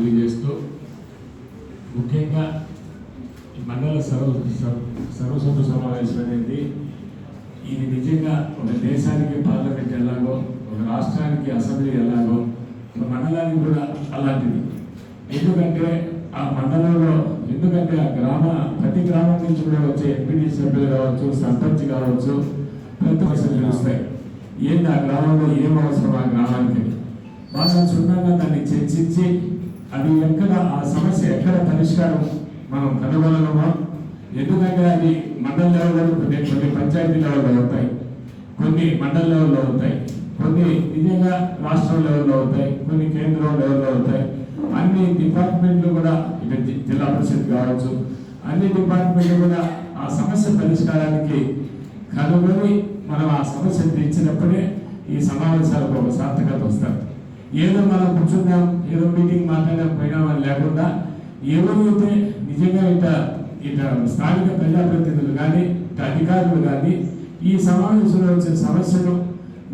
తెలియజేస్తూ ముఖ్యంగా మండల సర్వ సర్వసభ సమావేశం అనేది ఇది నిజంగా ఒక దేశానికి పార్లమెంట్ ఎలాగో ఒక రాష్ట్రానికి అసెంబ్లీ ఎలాగో ఒక మండలానికి కూడా అలాంటిది. ఎందుకంటే ఆ మండలంలో ఎందుకంటే ఆ గ్రామ ప్రతి గ్రామం నుంచి కూడా వచ్చే ఎంపీటీ సభ్యులు కావచ్చు సర్పంచ్ కావచ్చు ప్రతి ఒక్కరు వస్తాయి ఏంటి ఆ గ్రామంలో ఏం అవసరం ఆ గ్రామానికి? బాగా క్షుణ్ణంగా దాన్ని చర్చించి అది ఎక్కడ ఆ సమస్య ఎక్కడ పరిష్కారం? మనం కనుగొనగలమా? ఎందుకంటే అది మండల లెవెల్లో కొన్ని కొన్ని పంచాయతీ లెవెల్లో అవుతాయి కొన్ని మండల లెవెల్లో అవుతాయి కొన్ని నిజంగా రాష్ట్రం లెవెల్లో అవుతాయి కొన్ని కేంద్రం లెవెల్లో అవుతాయి. అన్ని డిపార్ట్మెంట్లు కూడా ఇక జిల్లా పరిషత్ కావచ్చు అన్ని డిపార్ట్మెంట్లు కూడా ఆ సమస్య పరిష్కారానికి కనుగొని మనం ఆ సమస్య తీర్చినప్పుడే ఈ సమావేశాలకు ఒక సార్థకత వస్తారు ఏదో మనం కూర్చుందాం ఏదో మీటింగ్ మాట్లాడడం పోయినామని లేకుండా ఎవరైతే నిజంగా ఇట ఇట స్థానిక ప్రజాప్రతినిధులు కానీ ఇట అధికారులు కానీ ఈ సమావేశంలో వచ్చే సమస్యలు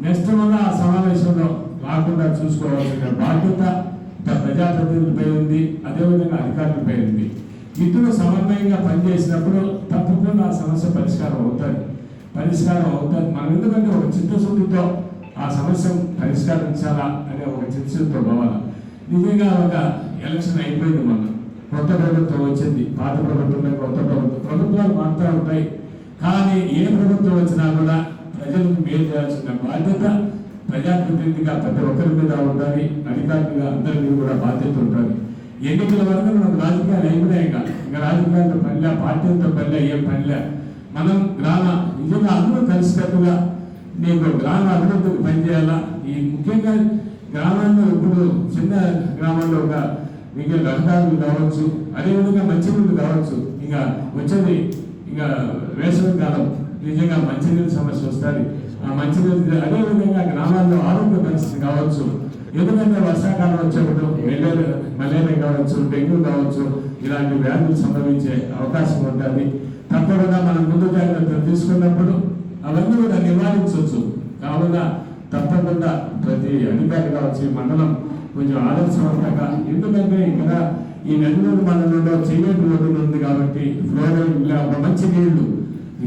నెక్స్ట్ వల్ల ఆ సమావేశంలో రాకుండా చూసుకోవాల్సిన బాధ్యత ప్రజాప్రతినిధులపై ఉంది అదేవిధంగా అధికారులపై ఉంది. ఇద్దరు సమన్వయంగా పనిచేసినప్పుడు తప్పకుండా ఆ సమస్య పరిష్కారం అవుతుంది. పరిష్కారం అవుతుంది. మనం ఎందుకంటే ఒక చిత్తశుద్ధితో ఆ సమస్యను పరిష్కరించాలా అనే ఒక చిత్తశుద్ధితో పోవాలా నిజంగా ఒక ఎలక్షన్ అయిపోయింది మొన్న. కొత్త ప్రభుత్వం వచ్చింది పాత ప్రభుత్వం కొత్త ప్రభుత్వం. ప్రభుత్వాలు మారుతూ ఉంటాయి. కానీ ఏ ప్రభుత్వం వచ్చినా కూడా ప్రజలకు మేలు చేయాల్సిన బాధ్యత ప్రజాప్రతినిధిగా ప్రతి ఒక్కరి మీద ఉండాలి. అధికారులుగా అందరి మీద కూడా బాధ్యత ఉంటుంది ఎన్నికల వరకు మనకు రాజకీయాలు అయిపోయాయి ఇంకా. ఇంకా రాజకీయాలతో పనిలే పార్టీలతో పనిలే ఏం పనిలే. మనం గ్రామ నిజంగా అందరూ కలిసికట్టుగా నీకు గ్రామ అభివృద్ధికి పనిచేయాలా ఈ ముఖ్యంగా గ్రామాల్లో ఇప్పుడు చిన్న గ్రామాల్లో ఒక ఇంకా రహదారులు కావచ్చు అదేవిధంగా మంచినీళ్ళు కావచ్చు. ఇంకా వచ్చేది ఇంకా వేసవి కాలం నిజంగా మంచినీళ్ళ సమస్య వస్తుంది. ఆ మంచినీళ్ళు అదేవిధంగా గ్రామాల్లో ఆరోగ్య పరిస్థితి కావచ్చు. ఎందుకంటే వర్షాకాలం వచ్చేప్పుడు మలేరియా మలేరియా కావచ్చు డెంగ్యూ కావచ్చు ఇలాంటి వ్యాధులు సంభవించే అవకాశం ఉంటుంది. తప్పకుండా మనం ముందు జాగ్రత్తలు తీసుకున్నప్పుడు అవన్నీ కూడా నివారించవచ్చు. కావున తప్పకుండా ప్రతి అధికారి కావచ్చు మండలం కొంచెం ఆదర్శవంతంగా ఎందుకంటే ఇక్కడ ఈ నెల్లూరు మండలంలో చేయటి రోడ్డు ఉంది కాబట్టి ఫ్లోరైడ్ ఒక మంచి నీళ్ళు.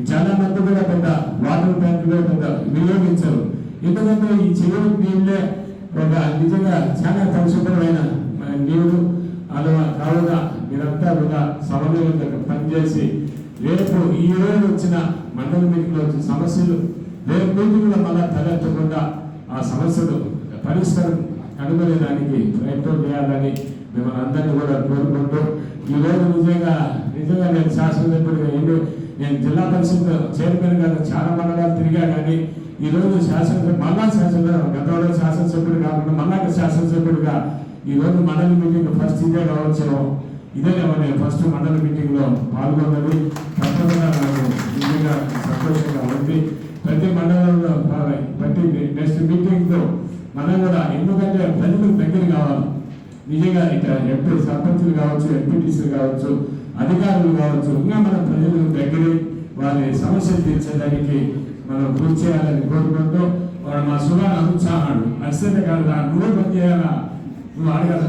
చాలా మంది కూడా పెద్ద వాటర్ ట్యాంక్ కూడా పెద్ద వినియోగించరు. ఎందుకంటే ఈ చెరువు నీళ్ళే ఒక నిజంగా చాలా పరిశుభ్రమైన మన నీళ్ళు. అలా కావున మీరంతా కూడా సమన్వయంతో పనిచేసి రేపు ఈ రోజు వచ్చిన మండల మీటింగ్లో వచ్చిన సమస్యలు రేపు కూడా మళ్ళా తలెత్తకుండా ఆ సమస్యలు పరిష్కారం కనుగొనేదానికి ప్రయత్నం చేయాలని మిమ్మల్ని అందరినీ కూడా కోరుకుంటూ ఈ నిజంగా నిజంగా నేను శాసనసభ్యుడిగా ఎన్ని నేను జిల్లా పరిషత్ చైర్మన్ గారు చాలా మండలాలు తిరిగా కానీ ఈ రోజు శాసనసభ మళ్ళా శాసన గతంలో శాసనసభ్యుడు కాకుండా మళ్ళా శాసనసభ్యుడిగా ఈ రోజు మండలి మీటింగ్ ఫస్ట్ ఇదే కావచ్చు ఇదే మన ఫస్ట్ మండల మీటింగ్లో పాల్గొన్నది. తప్పకుండా నాకు నిజంగా సంతోషంగా ఉంది. ప్రతి మండలంలో ప్రతి నెక్స్ట్ మీటింగ్లో మనం కూడా ఎందుకంటే ప్రజలకు దగ్గర కావాలి. నిజంగా ఇక్కడ ఎంపీ సర్పంచులు కావచ్చు ఎంపీటీసీలు కావచ్చు అధికారులు కావచ్చు ఇంకా మన ప్రజలకు దగ్గర వారి సమస్యలు తీర్చడానికి మనం కృషి చేయాలని కోరుకుంటూ వాడు మా సుభాన్ అనుత్సాహాడు అసలు కాదు నువ్వే పని చేయాలా? నువ్వు అడగాలి